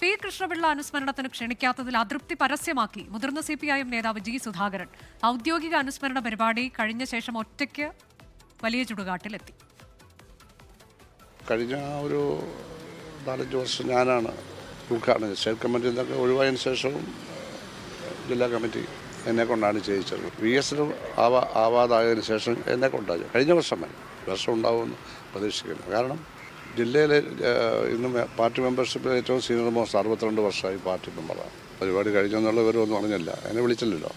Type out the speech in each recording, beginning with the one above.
P Krishnapillai അനുസ്മരണത്തിന് ക്ഷണിക്കാത്തതിൽ അതൃപ്തി പരസ്യമാക്കി മുതിർന്ന സി പി ഐ എം നേതാവ് ജി സുധാകരൻ ഔദ്യോഗിക അനുസ്മരണ പരിപാടി കഴിഞ്ഞ ശേഷം ഒറ്റയ്ക്ക് വലിയ ചുടുകാട്ടിലെത്തി. കഴിഞ്ഞ ഒരു നാലഞ്ച് വർഷം ഞാനാണ് ഉദ്ഘാടനം ചെയ്തത്. സ്റ്റേറ്റ് കമ്മിറ്റിയിൽ നിന്നൊക്കെ ഒഴിവായതിനു ശേഷവും ജില്ലാ കമ്മിറ്റി എന്നെ കൊണ്ടാണ് ചെയ്യിച്ചത്. വി എസിന് ആവാ ആവാതായതിനു ശേഷം എന്നെ കൊണ്ടാണ് കഴിഞ്ഞ വർഷം വരെ. വർഷം ഉണ്ടാവുമെന്ന് പ്രതീക്ഷിക്കുന്നു. കാരണം ജില്ലയിലെ ഇന്ന് പാർട്ടി മെമ്പർഷിപ്പിൽ ഏറ്റവും സീനിയർ മോസ്റ്റ് അറുപത്തിരണ്ട് വർഷമായി പാർട്ടി മെമ്പറാണ് പരിപാടി കഴിഞ്ഞെന്നുള്ള വിവരമൊന്നും അറിഞ്ഞില്ല. എന്നെ വിളിച്ചില്ലല്ലോ.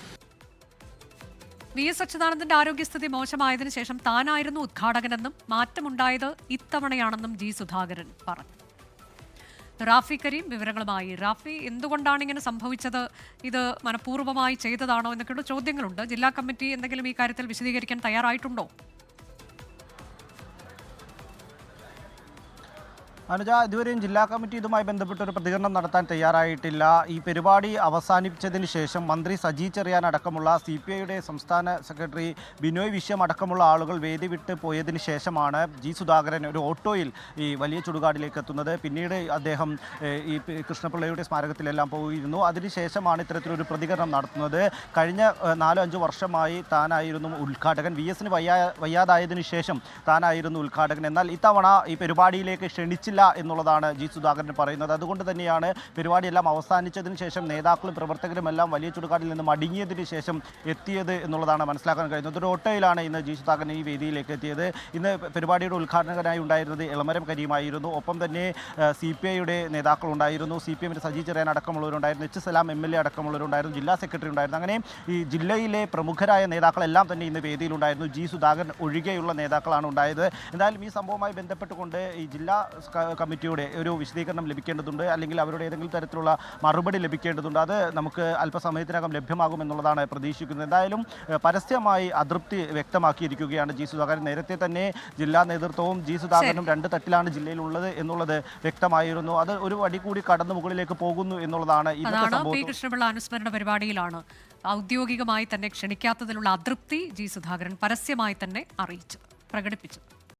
വി എസ് അച്യുതാനന്ദന്റെ ആരോഗ്യസ്ഥിതി മോശമായതിനു ശേഷം താനായിരുന്നു ഉദ്ഘാടകനെന്നും മാറ്റമുണ്ടായത് ഇത്തവണയാണെന്നും ജി സുധാകരൻ പറഞ്ഞു. റാഫി കരീം വിവരങ്ങളുമായി. റാഫി എന്തുകൊണ്ടാണ് ഇങ്ങനെ സംഭവിച്ചത്? ഇത് മനഃപൂർവമായി ചെയ്തതാണോ എന്നൊക്കെയുള്ള ചോദ്യങ്ങളുണ്ട്. ജില്ലാ കമ്മിറ്റി എന്തെങ്കിലും ഈ കാര്യത്തിൽ വിശദീകരിക്കാൻ തയ്യാറായിട്ടുണ്ടോ? അനുജ ഇതുവരെയും ജില്ലാ കമ്മിറ്റി ഇതുമായി ബന്ധപ്പെട്ട് ഒരു പ്രതികരണം നടത്താൻ തയ്യാറായിട്ടില്ല. ഈ പരിപാടി അവസാനിപ്പിച്ചതിന് ശേഷം മന്ത്രി സജി ചെറിയാൻ അടക്കമുള്ള സി പി ഐയുടെ സംസ്ഥാന സെക്രട്ടറി ബിനോയ് വിശ്വം അടക്കമുള്ള ആളുകൾ വേദി വിട്ട് പോയതിന് ശേഷമാണ് ജി സുധാകരൻ ഒരു ഓട്ടോയിൽ ഈ വലിയ ചുടുകാടിലേക്ക് എത്തുന്നത്. പിന്നീട് അദ്ദേഹം ഈ കൃഷ്ണപിള്ളയുടെ സ്മാരകത്തിലെല്ലാം പോയിരുന്നു. അതിനുശേഷമാണ് ഇത്തരത്തിലൊരു പ്രതികരണം നടത്തുന്നത്. കഴിഞ്ഞ നാലോ അഞ്ചോ വർഷമായി താനായിരുന്നു ഉദ്ഘാടകൻ. വി എസിന് വയ്യാ വയ്യാതായതിനു ശേഷം താനായിരുന്നു ഉദ്ഘാടകൻ. എന്നാൽ ഇത്തവണ ഈ പരിപാടിയിലേക്ക് ക്ഷണിച്ചില്ല എന്നുള്ളതാണ് ജി സുധാകരൻ പറയുന്നത്. അതുകൊണ്ട് തന്നെയാണ് പരിപാടിയെല്ലാം അവസാനിച്ചതിന് ശേഷം നേതാക്കളും പ്രവർത്തകരും എല്ലാം വലിയ ചുടുകാടിൽ നിന്ന് മടങ്ങിയതിന് ശേഷം എത്തിയത് എന്നുള്ളതാണ് മനസ്സിലാക്കാൻ കഴിയുന്നത്. ഒരു ഓട്ടോയിലാണ് ഇന്ന് ജി സുധാകരൻ ഈ വേദിയിലേക്ക് എത്തിയത്. ഇന്ന് പരിപാടിയുടെ ഉദ്ഘാടകനായി ഉണ്ടായിരുന്നത് ഇളമരം കരീമായിരുന്നു. ഒപ്പം തന്നെ സി പി ഐയുടെ നേതാക്കളുണ്ടായിരുന്നു. സി പി എമ്മിന്റെ Saji Cherian അടക്കമുള്ളവരുണ്ടായിരുന്നു. H Salam M L A അടക്കമുള്ളവരുണ്ടായിരുന്നു. ജില്ലാ സെക്രട്ടറി ഉണ്ടായിരുന്നു. അങ്ങനെ ഈ ജില്ലയിലെ പ്രമുഖരായ നേതാക്കളെല്ലാം തന്നെ ഇന്ന് വേദിയിലുണ്ടായിരുന്നു. ജി സുധാകരൻ ഒഴികെയുള്ള നേതാക്കളാണ് ഉണ്ടായത്. എന്തായാലും ഈ സംഭവവുമായി ബന്ധപ്പെട്ടുകൊണ്ട് ഈ ജില്ലാ കമ്മിറ്റിയുടെ ഒരു വിശദീകരണം ലഭിക്കേണ്ടതുണ്ട് അല്ലെങ്കിൽ അവരുടെ ഏതെങ്കിലും തരത്തിലുള്ള മറുപടി ലഭിക്കേണ്ടതുണ്ട്. അത് നമുക്ക് അല്പസമയത്തിനകം ലഭ്യമാകുമെന്നുള്ളതാണ് പ്രതീക്ഷിക്കുന്നത്. എന്തായാലും പരസ്യമായി അതൃപ്തി വ്യക്തമാക്കിയിരിക്കുകയാണ് ജി സുധാകരൻ. നേരത്തെ തന്നെ ജില്ലാ നേതൃത്വവും ജി സുധാകരനും രണ്ട് തട്ടിലാണ് ജില്ലയിലുള്ളത് എന്നുള്ളത് വ്യക്തമായിരുന്നു. അത് ഒരു വടി കൂടി കടന്നു മുകളിലേക്ക് പോകുന്നു എന്നുള്ളതാണ് കൃഷ്ണപിള്ള അനുസ്മരണ പരിപാടിയിലാണ്? ഔദ്യോഗികമായി തന്നെ ക്ഷണിക്കാത്തതിലുള്ള അതൃപ്തി ജി സുധാകരൻ പരസ്യമായി തന്നെ അറിയിച്ചു പ്രകടിപ്പിച്ചത്